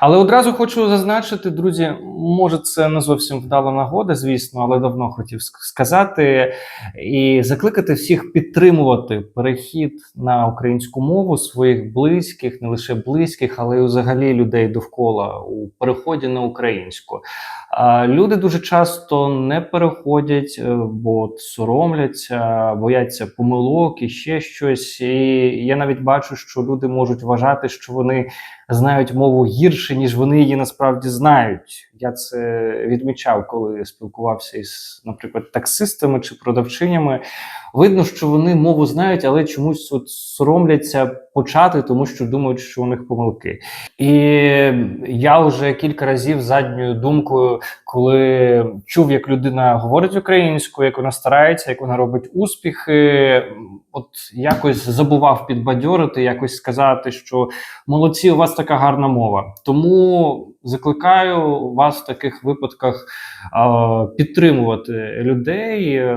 Але одразу хочу зазначити, друзі, може, це не зовсім вдала нагода, звісно, але давно хотів сказати і закликати всіх підтримувати перехід на українську мову своїх близьких, не лише близьких, але й взагалі людей довкола у переході на українську. Люди дуже часто не переходять, е, бо соромляться, бояться помилок і ще щось. І я навіть бачу, що люди можуть вважати, що вони знають мову гірше, ніж вони її насправді знають. Я це відмічав, коли спілкувався із, наприклад, таксистами чи продавчинями. Видно, що вони мову знають, але чомусь от соромляться почати, тому що думають, що у них помилки. І я вже кілька разів задньою думкою, коли чув, як людина говорить українською, як вона старається, як вона робить успіхи, от якось забував підбадьорити, якось сказати, що молодці, у вас така гарна мова. Тому закликаю вас в таких випадках підтримувати людей.